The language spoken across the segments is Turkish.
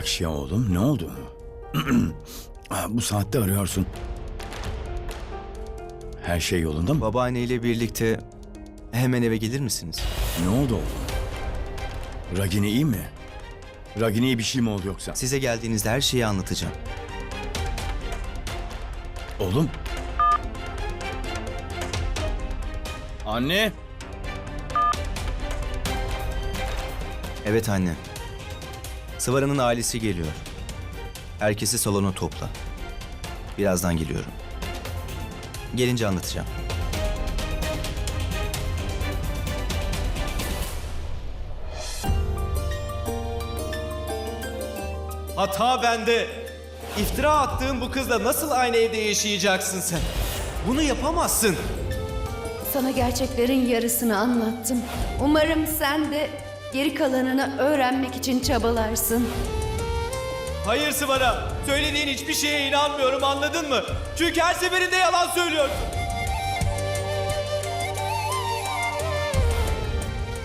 Lakşya oğlum ne oldu? Bu saatte arıyorsun. Her şey yolunda mı? Babaanneyle birlikte hemen eve gelir misiniz? Ne oldu oğlum? Ragini iyi mi? Ragini'ye bir şey mi oldu yoksa? Size geldiğinizde her şeyi anlatacağım. Oğlum? Anne? Evet anne. Sıvara'nın ailesi geliyor. Herkesi salona topla. Birazdan geliyorum. Gelince anlatacağım. Hata bende. İftira attığın bu kızla nasıl aynı evde yaşayacaksın sen? Bunu yapamazsın. Sana gerçeklerin yarısını anlattım. Umarım sen de geri kalanını öğrenmek için çabalarsın. Hayır Sıvara. Söylediğin hiçbir şeye inanmıyorum anladın mı? Çünkü her seferinde yalan söylüyorsun.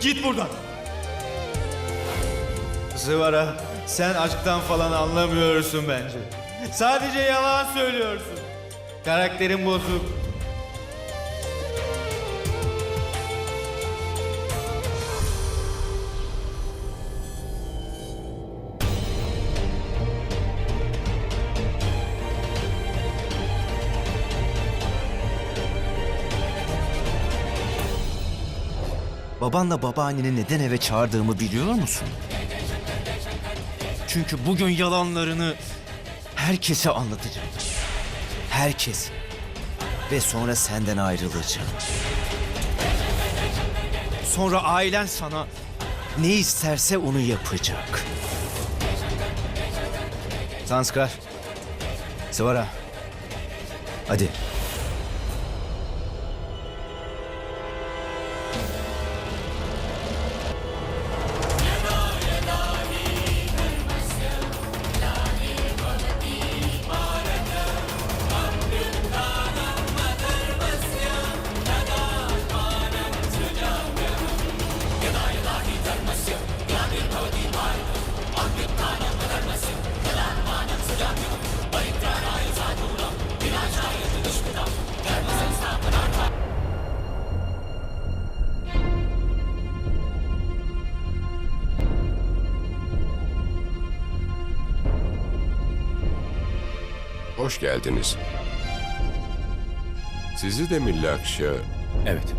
Git buradan. Sıvara, sen aşktan falan anlamıyorsun bence. Sadece yalan söylüyorsun. Karakterin bozuk. Babanla babaanneni neden eve çağırdığımı biliyor musun? Çünkü bugün yalanlarını herkese anlatacağım. Herkes. Ve sonra senden ayrılacağım. Sonra ailen sana ne isterse onu yapacak. Sanskar. Sıvara. Hadi. Hoş geldiniz. Sizi de mi Lakşa? Evet.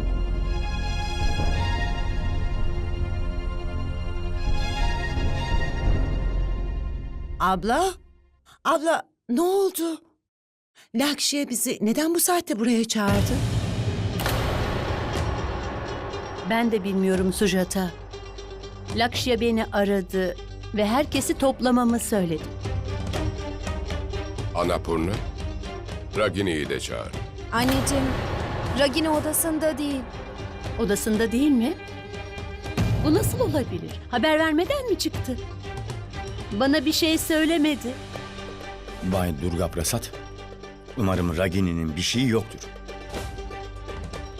Abla? Abla ne oldu? Lakşi'ye bizi neden bu saatte buraya çağırdı? Ben de bilmiyorum Sujata. Lakşya beni aradı ve herkesi toplamamı söyledi. Anapurna? Ragini'yi de çağır. Anneciğim, Ragini odasında değil. Odasında değil mi? Bu nasıl olabilir? Haber vermeden mi çıktı? Bana bir şey söylemedi. Bay Durga Prasad. Umarım Ragini'nin bir şeyi yoktur.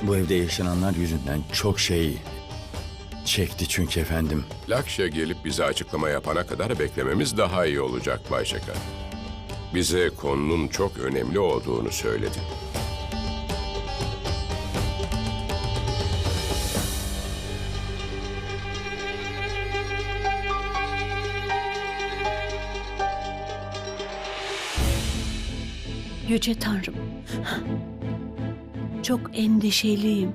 Bu evde yaşananlar yüzünden çok şey çekti çünkü efendim. Lakşa gelip bize açıklama yapana kadar beklememiz daha iyi olacak Bay Şeker. Bize konunun çok önemli olduğunu söyledi. Yüce Tanrım. Çok endişeliyim.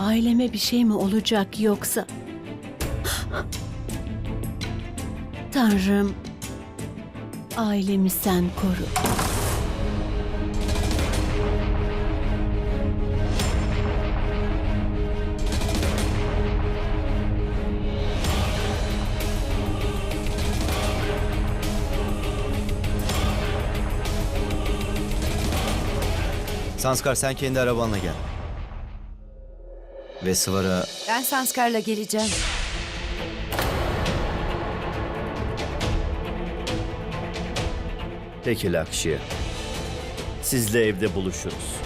Aileme bir şey mi olacak yoksa? Tanrım, ailemi sen koru. Sanskar sen kendi arabanla gel. Ve Sıvara Ben Sanskar'la geleceğim. Peki Lakşya. Sizle evde buluşuruz.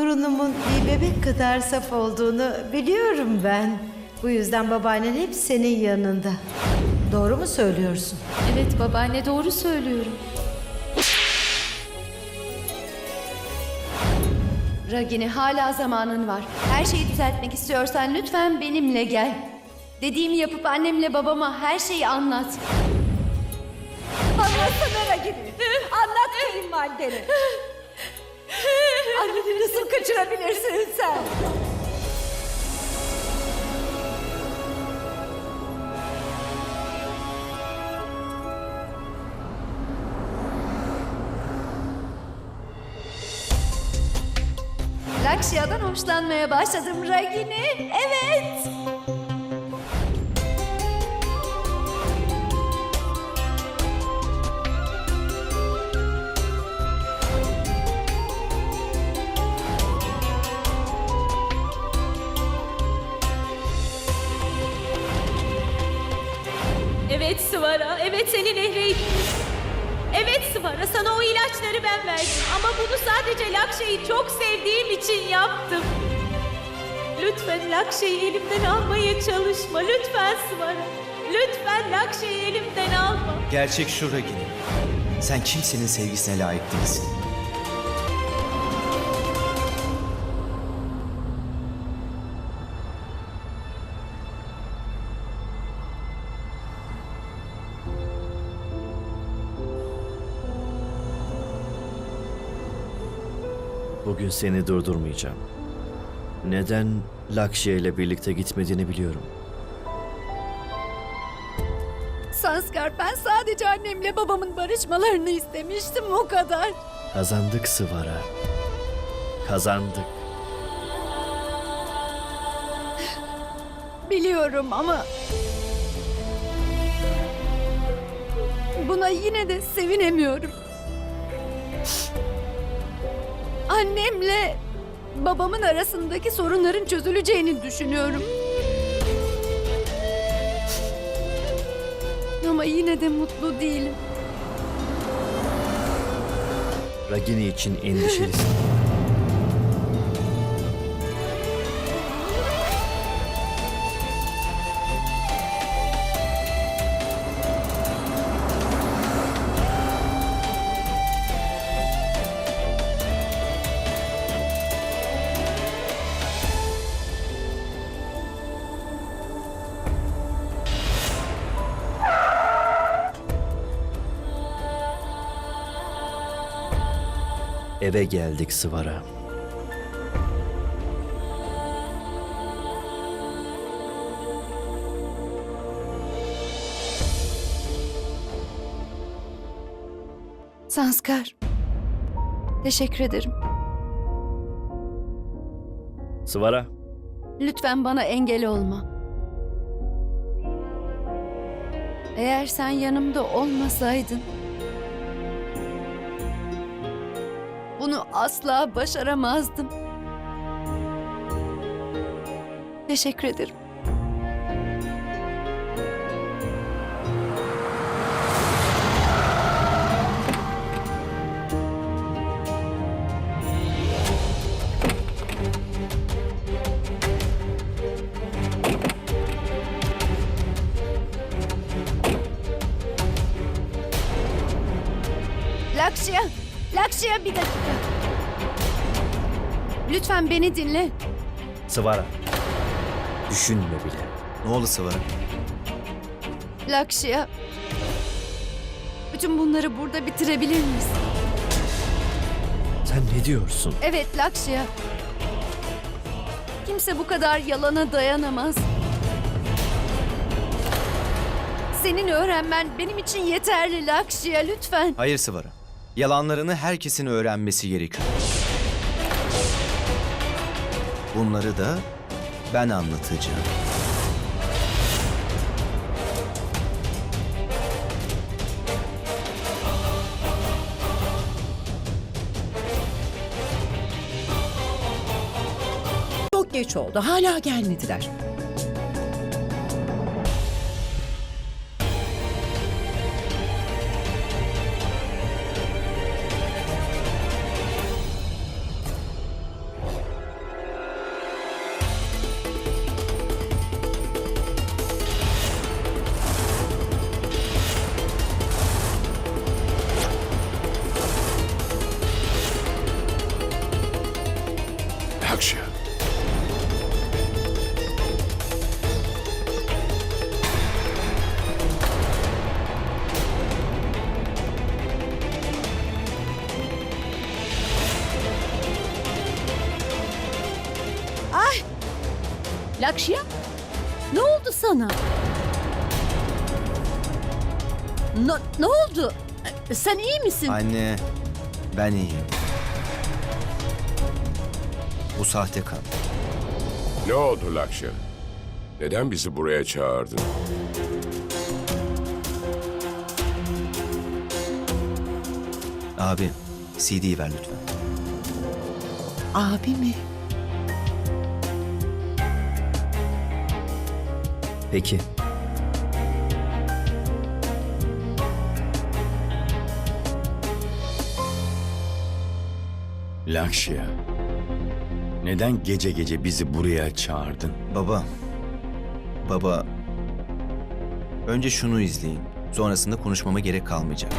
Torunumun bir bebek kadar saf olduğunu biliyorum ben. Bu yüzden babaannen hep senin yanında. Doğru mu söylüyorsun? Evet babaanne doğru söylüyorum. Ragini hala zamanın var. Her şeyi düzeltmek istiyorsan lütfen benimle gel. Dediğimi yapıp annemle babama her şeyi anlat. Anlatsana Ragini. Anlat kayınvalideni. Anneni nasıl kaçırabilirsin sen? Lakshya'dan hoşlanmaya başladım Ragini. Evet senin ehreydin. Evet Sıvara, sana o ilaçları ben verdim. Ama bunu sadece Lakşe'yi çok sevdiğim için yaptım. Lütfen Lakşe'yi elimden almaya çalışma. Lütfen Sıvara. Lütfen Lakşe'yi elimden alma. Gerçek şu Ragini. Sen kimsenin sevgisine layık değilsin. Bugün seni durdurmayacağım. Neden Lakşya ile birlikte gitmediğini biliyorum. Sanskar ben sadece annemle babamın barışmalarını istemiştim o kadar. Kazandık Sıvara. Kazandık. Biliyorum ama... Buna yine de sevinemiyorum. Annemle babamın arasındaki sorunların çözüleceğini düşünüyorum. Ama yine de mutlu değilim. Ragini için endişelisin. Eve geldik Sıvara. Sanskar. Teşekkür ederim. Sıvara, Lütfen bana engel olma. Eğer sen yanımda olmasaydın bunu asla başaramazdım. Teşekkür ederim. Lakşya bir dakika. Lütfen beni dinle. Sıvara. Düşünme bile. Ne oldu Sıvara? Lakşya. Bütün bunları burada bitirebilir miyiz? Sen ne diyorsun? Evet Lakşya. Kimse bu kadar yalana dayanamaz. Senin öğrenmen benim için yeterli Lakşya lütfen. Hayır Sıvara. Yalanlarını herkesin öğrenmesi gerekiyor. Bunları da ben anlatacağım. Çok geç oldu. Hala gelmediler. Sana? Ne, ne oldu? Sen iyi misin? Anne, ben iyiyim. Bu sahte kan. Ne oldu Lakşa? Neden bizi buraya çağırdın? Abi, CD'yi ver lütfen. Abi mi? Peki. Lakşya. Neden gece gece bizi buraya çağırdın? Baba, baba. Önce şunu izleyin. Sonrasında konuşmama gerek kalmayacak.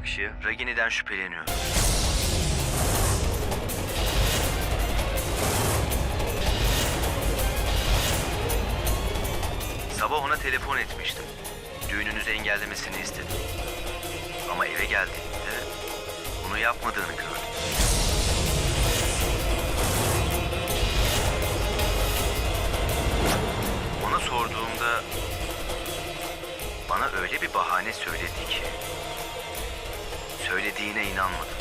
Lakşya? Ragini'den şüpheleniyor. Sabah ona telefon etmiştim. Düğününüzü engellemesini istedim. Ama eve geldiğinde bunu yapmadığını gördüm. Ona sorduğumda bana öyle bir bahane söyledi ki söylediğine inanmadım.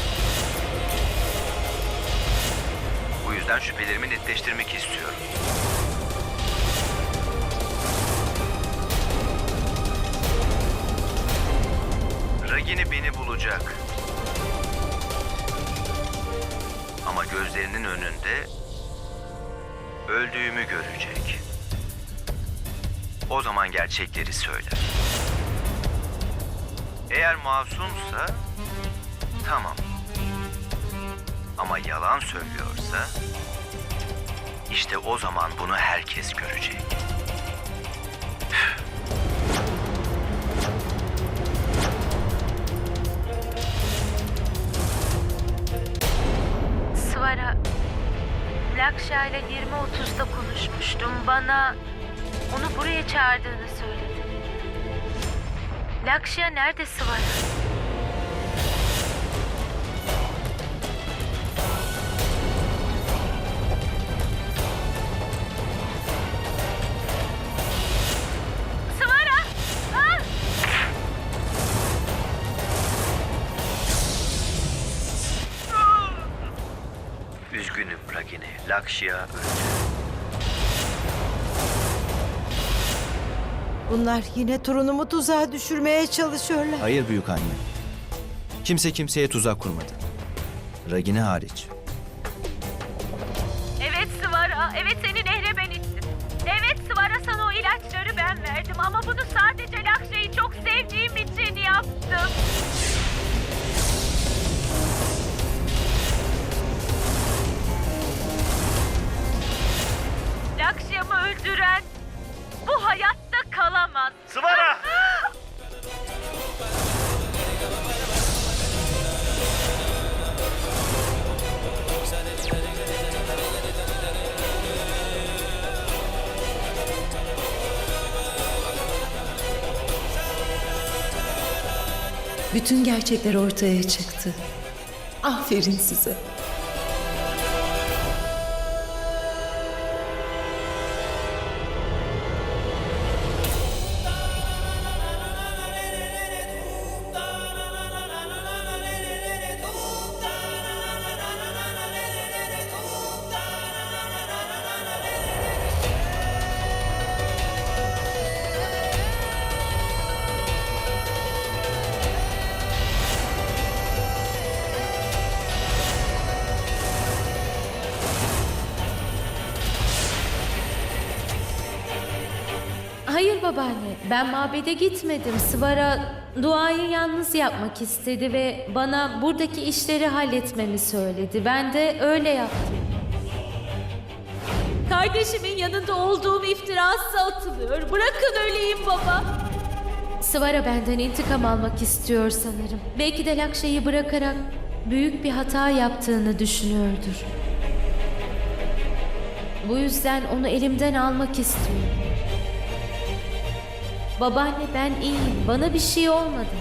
Bu yüzden şüphelerimi netleştirmek istiyorum. Ragini beni bulacak. Ama gözlerinin önünde öldüğümü görecek. O zaman gerçekleri söyler. Eğer masumsa tamam. Ama yalan söylüyorsa işte o zaman bunu herkes görecek. Svara, Lakşa ile 20.30'da konuşmuştum. Bana onu buraya çağırdığını söyledi. Lakşa nerede Svara? Lakşya öldü. Bunlar yine torunumu tuzağa düşürmeye çalışıyorlar. Hayır büyük anne. Kimse kimseye tuzak kurmadı. Ragini hariç. Evet Svara, evet seni nehre ben ittim. Evet Svara sana o ilaçları ben verdim ama bunu sadece Lakşa'yı çok sevdiğim için yaptım. Lakşa'mı öldüren bu hayatta kalamaz. Sıvara! Bütün gerçekler ortaya çıktı. Aferin size. Babaanne. Ben mabede gitmedim. Sıvara duayı yalnız yapmak istedi ve bana buradaki işleri halletmemi söyledi. Ben de öyle yaptım. Kardeşimin yanında olduğum iftirası atılıyor. Bırakın öleyim baba. Sıvara benden intikam almak istiyor sanırım. Belki de Lakşa'yı bırakarak büyük bir hata yaptığını düşünüyordur. Bu yüzden onu elimden almak istiyor. Babaanne ben iyiyim. Bana bir şey olmadı.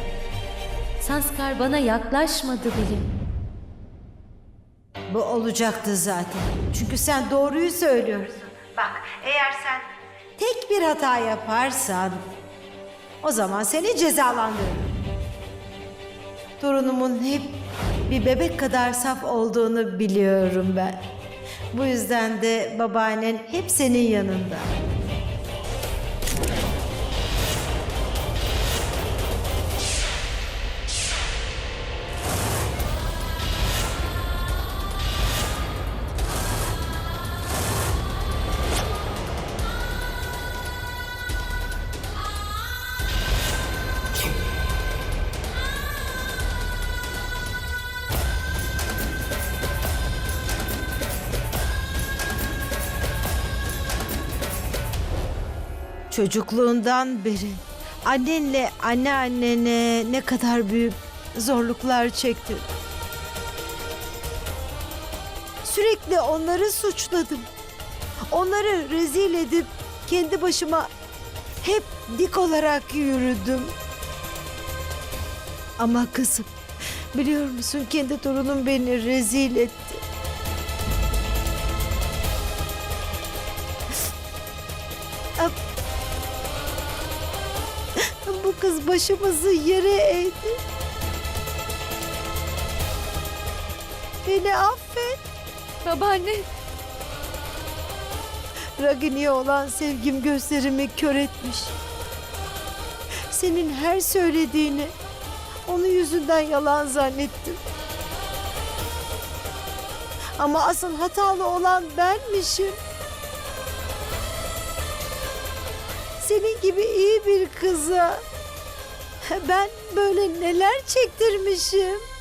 Sanskar bana yaklaşmadı bile. Bu olacaktı zaten. Çünkü sen doğruyu söylüyorsun. Bak eğer sen tek bir hata yaparsan o zaman seni cezalandırırım. Torunumun hep bir bebek kadar saf olduğunu biliyorum ben. Bu yüzden de babaannen hep senin yanında. Çocukluğundan beri annenle anneannene ne kadar büyük zorluklar çektin. Sürekli onları suçladım. Onları rezil edip kendi başıma hep dik olarak yürüdüm. Ama kızım biliyor musun kendi torunum beni rezil etti. Başımızı yere eğdi. Beni affet. Babaanne. Ragini'ye olan sevgim gözlerimi kör etmiş. Senin her söylediğini onun yüzünden yalan zannettim. Ama asıl hatalı olan benmişim. Senin gibi iyi bir kıza ben böyle neler çektirmişim.